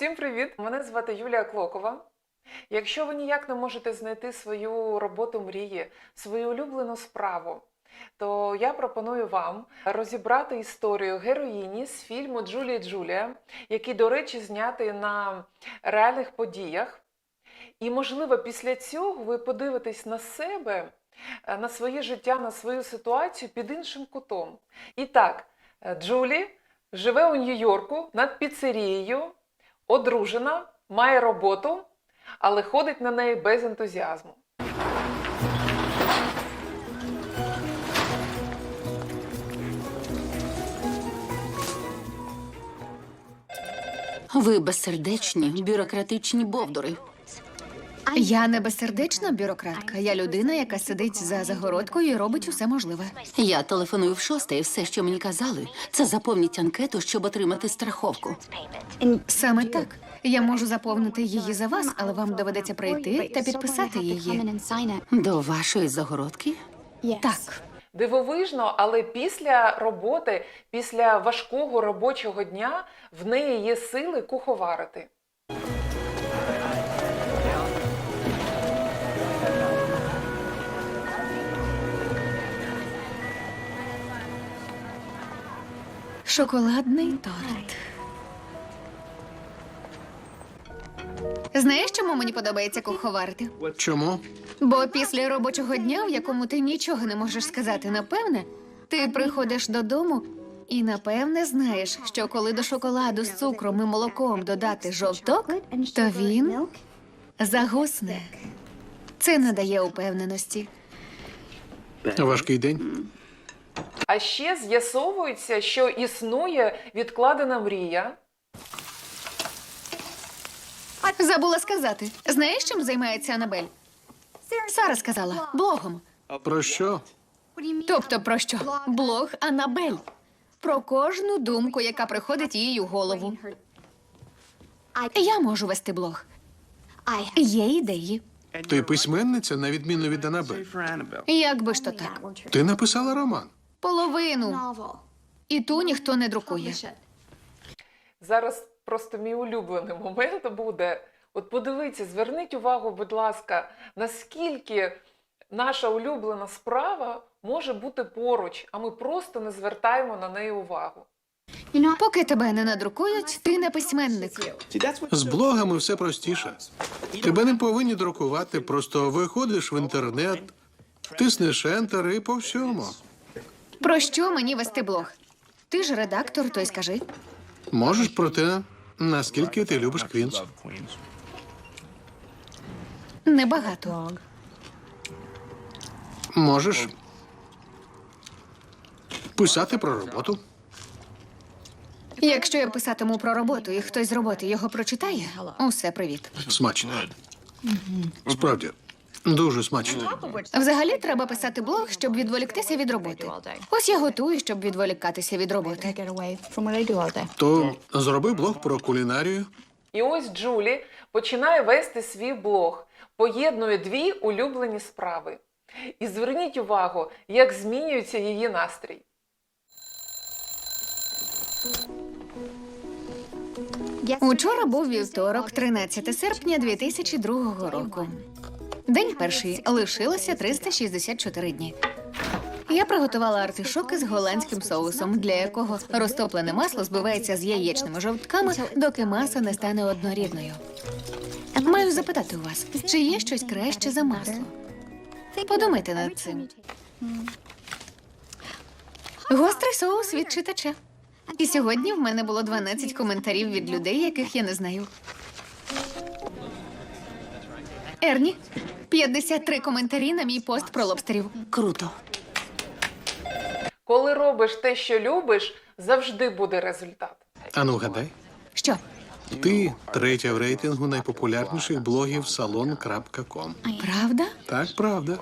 Всім привіт! Мене звати Юлія Клокова. Якщо ви ніяк не можете знайти свою роботу мрії, свою улюблену справу, то я пропоную вам розібрати історію героїні з фільму Джулія Джулія, який, до речі, знятий на реальних подіях. І, можливо, після цього ви подивитесь на себе, е, на своє життя, на свою ситуацію під іншим кутом. І так, е, Джулі живе у Нью-Йорку над піцерією, одружена, має роботу, але ходить на неї без ентузіазму. Ви безсердечні, бюрократичні бовдури. Я не безсердечна бюрократка. Я людина, яка сидить за загородкою і робить усе можливе. Я телефоную в шосте, і все, що мені казали, це заповніть анкету, щоб отримати страховку. Саме так. Я можу заповнити її за вас, але вам доведеться прийти та підписати її. До вашої загородки? Так. Дивовижно, але після роботи, після важкого робочого дня в неї є сили куховарити. Шоколадний торт. Знаєш, чому мені подобається куховарити? Чому? Бо після робочого дня, в якому ти нічого не можеш сказати, напевне, ти приходиш додому і напевне знаєш, що коли до шоколаду з цукром і молоком додати жовток, то він загусне. Це надає упевненості. Важкий день? А ще з'ясовується, що існує відкладена мрія, Забула сказати. Знаєш, чим займається Анабель? Сара сказала блогом. Про що? Тобто про що? Блог Анабель. Про кожну думку, яка приходить їй у голову. Я можу вести блог. Є ідеї. Ти письменниця, на відміну від Анабель. Як би ж то так? Ти написала роман. Половину. І ту ніхто не друкує. Зараз просто мій улюблений момент буде. От подивіться, зверніть увагу, будь ласка, наскільки наша улюблена справа може бути поруч, а ми просто не звертаємо на неї увагу. Поки тебе не надрукують, ти не письменник. З блогами все простіше. Тебе не повинні друкувати, просто виходиш в інтернет, тиснеш ентер і по всьому. Про що мені вести блог? Ти ж редактор, то й скажи. Можеш про те, наскільки ти любиш Квінс. Небагато. Можеш писати про роботу. Якщо я писатиму про роботу, і хтось з роботи його прочитає, усе привіт. Смачно. Справді, дуже смачно. Взагалі треба писати блог, щоб відволіктися від роботи. Ось я готую, щоб відволікатися від роботи. То зроби блог про кулінарію. І ось Джулі починає вести свій блог, поєднує дві улюблені справи. І зверніть увагу, як змінюється її настрій. Учора був вівторок, 13 серпня 2002 року. День перший лишилося 364 дні. Я приготувала артишоки з голландським соусом, для якого розтоплене масло збивається з яєчними жовтками, доки маса не стане однорідною. Маю запитати у вас, чи є щось краще за масло? Подумайте над цим. Гострий соус від читача. І сьогодні в мене було 12 коментарів від людей, яких я не знаю. Ерні, 53 коментарі на мій пост про лобстерів. Круто. Коли робиш те, що любиш, завжди буде результат. Ану, гадай. Що? Ти третя в рейтингу найпопулярніших блогів salon.com. Правда? Так, правда.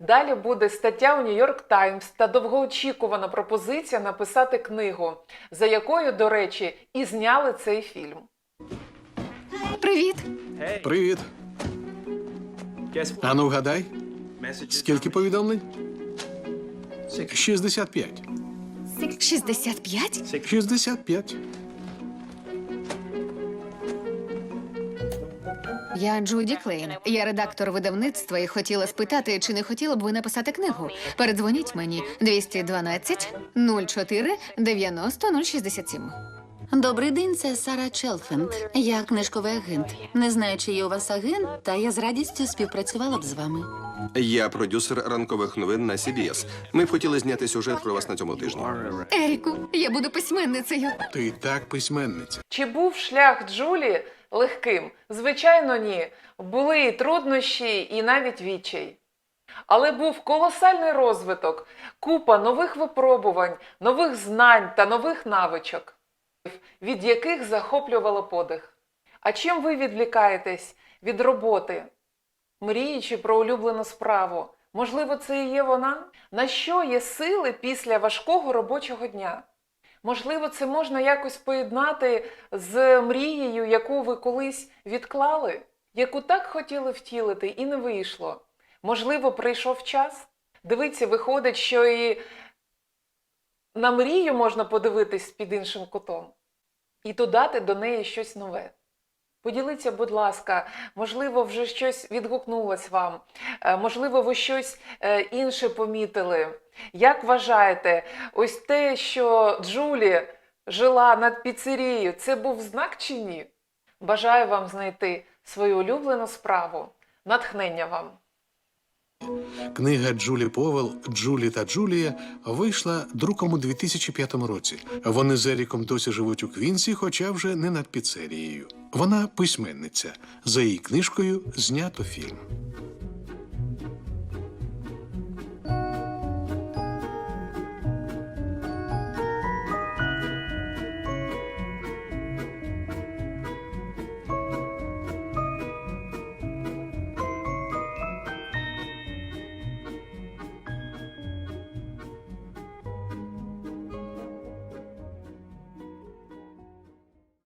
Далі буде стаття у Нью-Йорк Таймс та довгоочікувана пропозиція написати книгу, за якою, до речі, і зняли цей фільм. Привіт. Привіт. Ану, вгадай, скільки повідомлень? 65. 65? 65. Я Джуді Клейн. Я редактор видавництва і хотіла спитати, чи не хотіла б ви написати книгу. Передзвоніть мені 212 04 90 067. Добрий день, це Сара Челфенд. Я книжковий агент. Не знаю, чи є у вас агент, та я з радістю співпрацювала б з вами. Я продюсер ранкових новин на CBS. Ми б хотіли зняти сюжет про вас на цьому тижні. Еріку, я буду письменницею. Ти і так письменниця. Чи був шлях Джулі легким? Звичайно, ні. Були і труднощі, і навіть відчай. Але був колосальний розвиток, купа нових випробувань, нових знань та нових навичок, від яких захоплювало подих. А чим ви відвлікаєтесь від роботи, мріючи про улюблену справу? Можливо, це і є вона? На що є сили після важкого робочого дня? Можливо, це можна якось поєднати з мрією, яку ви колись відклали, яку так хотіли втілити і не вийшло. Можливо, прийшов час. Дивіться, виходить, що і на мрію можна подивитись під іншим кутом і додати до неї щось нове. Поділіться, будь ласка, можливо, вже щось відгукнулось вам, е, можливо, ви щось е, інше помітили. Як вважаєте, ось те, що Джулі жила над піцерією, це був знак чи ні? Бажаю вам знайти свою улюблену справу. Натхнення вам! Книга Джулі Повел Джулі та Джулія вийшла друком у 2005 році. Вони з Еріком досі живуть у Квінсі, хоча вже не над піцерією. Вона письменниця. За її книжкою знято фільм.